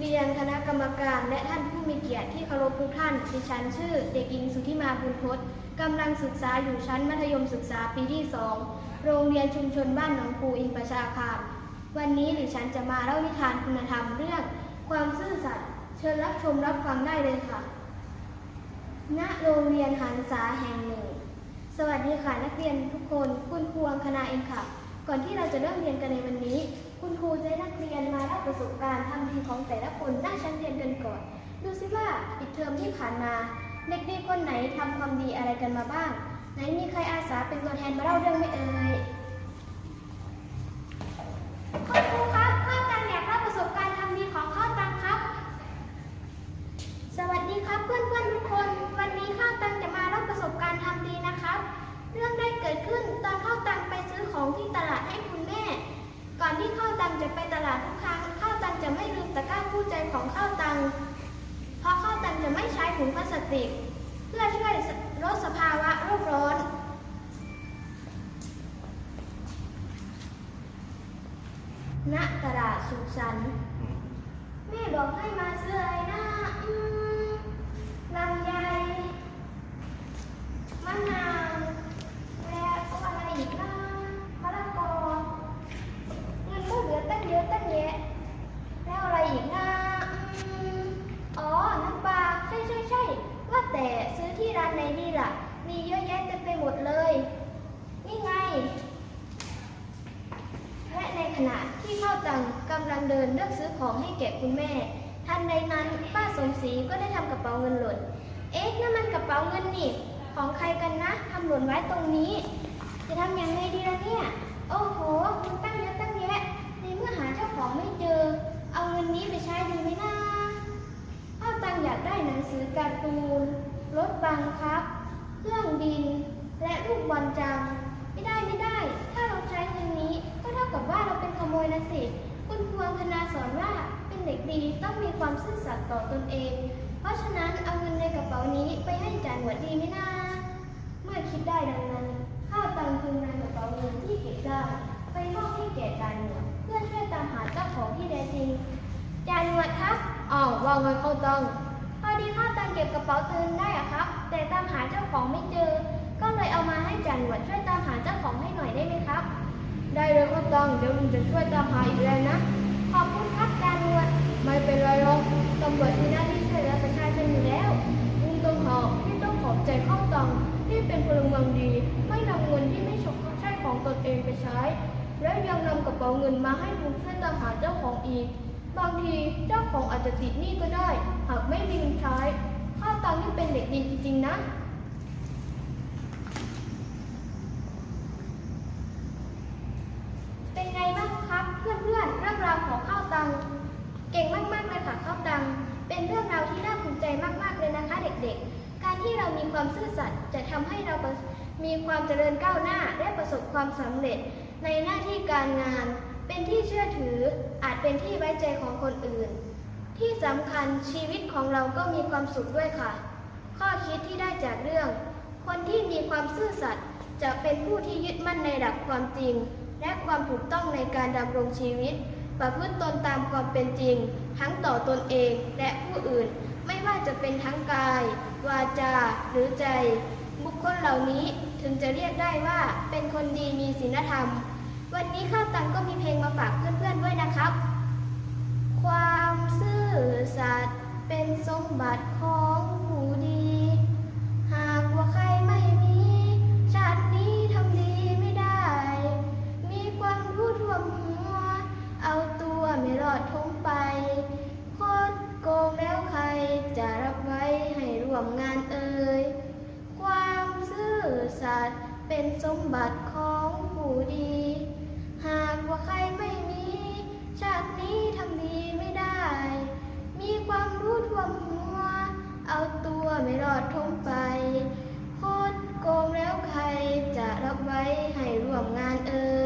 เรียนคณะกรรมการและท่านผู้มีเกียรติที่เคารพทุกท่าน ดิฉันชื่อ เด็กหญิงสุธิมาบุญพจน์กำลังศึกษาอยู่ชั้นมัธยมศึกษาปีที่ 2 โรงเรียนชุมชนบ้านหนองปูอินประชาคามวันนี้ดิฉันจะมาเล่านิทานคุณธรรมเรื่อง ความซื่อสัตย์ เชิญรับชมรับฟังได้เลยค่ะ ณ โรงเรียนหันษาแห่งหนึ่ง สวัสดีค่ะนักเรียนทุกคน คุณครูอังคณาเองค่ะ ก่อนที่เราจะเริ่มเรียนกันในวันนี้ คุณครูจะให้นักเรียนมาเล่าประสบการณ์ทำดีของแต่ละคนหน้าชั้นเรียนกันก่อน ดูซิว่าปิดเทอมที่ผ่านมา เด็กดีคนไหนทำความดีอะไรกันมาบ้าง ไหนมีใครอาสาเป็นตัวแทนมาเล่าเรื่องไม่เอ่ย คู่ใจของข้าวตัง เพราะข้าวตังจะไม่ใช้ถุงพลาสติก เพื่อช่วยลดสภาวะโลกร้อน ณตลาดสุขสันต์แม่บอกให้มาซื้ออะไรนะอืมลำไยมะนาวแล้วก็อะไรอีกนะมะละกอเงินก็เหลือตั้งเยอะตั้งแยะ แล้วอะไรอีกนะอืมอ๋อ น้ำปลาใช่ใช่ใช่ว่าแต่ซื้อที่ร้านไหนดี ล่ะ มีเยอะแยะเต็มไปหมดเลย นี่ไง และในขณะที่เข้าตังกำลังเดินเลือกซื้อของให้แก่คุณแม่ ทันใดนั้นป้าสมศรีก็ได้ทำกระเป๋าเงินหล่น เอ๊ะนั่นมันกระเป๋าเงินนี่ ของใครกันนะทำหล่นไว้ตรงนี้ จะทำยังไงดีล่ะเนี่ย โอ้โหคุณตั้งเยอะตั้งแยะ ในเมื่อหาเจ้าของไม่เจอ เอาเงินนี้ไปใช้ดีไหมนะเข้าตังอยากได้หนังสือการ์ตูนรถบังคับ เครื่องบิน และลูกบอลจัง ไม่ได้ไม่ได้ ถ้าเราใช้เงินนี้ ก็เท่ากับว่าเราเป็นขโมยนะสิ คุณครูอังคณาสอนว่าเป็นเด็กดีต้องมีความซื่อสัตย์ต่อตนเอง เพราะฉะนั้นเอาเงินในกระเป๋านี้ไปให้จานหวดดีไหมนะเมื่อคิดได้ดังนั้นข้าตังคืนในกระเป๋าเงินที่เก็บได้ไปมอบให้แก่จานหวดเพื่อช่วยตามหาเจ้าของที่แท้จริงจานหวดครับอ๋อว่าไงข้าตัง ดีข้าตังเก็บกระเป๋าคืนได้อะครับ แต่ตามหาเจ้าของไม่เจอ ก็เลยเอามาให้จันหวดช่วยตามหาเจ้าของให้หน่อยได้ไหมครับ ได้เลยข้าวตังเดี๋ยวลุงจะช่วยตามหาอีกแล้วนะขอบคุณครับจันหวดไม่เป็นไรหรอกตำรวจมีหน้าที่ช่วยเหลือประชาชนอยู่แล้วลุงต้องขอบที่ต้องขอบใจข้าวตังที่เป็นพลเมืองดี ไม่นำเงินที่ไม่ใช่ของตนเองไปใช้ และยังนำกระเป๋าเงินมาให้ลุงช่วยตามหาเจ้าของอีก บางทีเจ้าของอาจจะติดหนี้ก็ได้ หากไม่มีเงินใช้ข้าวตังนี่เป็นเด็กดีจริงๆนะเป็นไงบ้างครับเพื่อนๆเรื่องราวของข้าวตัง เก่งมากๆเลยค่ะข้าวตัง เป็นเรื่องราวที่น่าภูมิใจมากๆเลยนะคะ เด็กๆ การที่เรามีความซื่อสัตย์จะทำให้เรามีความเจริญก้าวหน้าและประสบความสำเร็จในหน้าที่การงาน เป็นที่เชื่อถืออาจเป็นที่ไว้ใจของคนอื่น ที่สำคัญชีวิตของเราก็มีความสุขด้วยค่ะ ข้อคิดที่ได้จากเรื่อง คนที่มีความซื่อสัตย์จะเป็นผู้ที่ยึดมั่นในหลักความจริง และความถูกต้องในการดำรงชีวิต ประพฤติตนตามความเป็นจริง ทั้งต่อตนเองและผู้อื่น ไม่ว่าจะเป็นทั้งกาย วาจา หรือใจ บุคคลเหล่านี้ถึงจะเรียกได้ว่าเป็นคนดีมีศีลธรรม วันนี้ข้าวตังก็มีเพลงมาฝากเพื่อนๆด้วยนะครับ ความซื่อสัตย์เป็นสมบัติของผู้ดี หากว่าใครไม่มี ชาตินี้ทำดีไม่ได้ มีความรู้ท่วมหัว เอาตัวไม่รอดทงไปโคดโกงแล้วใครจะรับไว้ให้ร่วมงานเอ่ย ความซื่อสัตย์เป็นสมบัติของผู้ดี หากว่าใครไม่มี ชาตินี้ทำดีไม่ได้ มีความรู้ท่วมหัว เอาตัวไม่รอดทงไป โคตรโกงแล้วใครจะรับไว้ให้ร่วมงานเอ่ย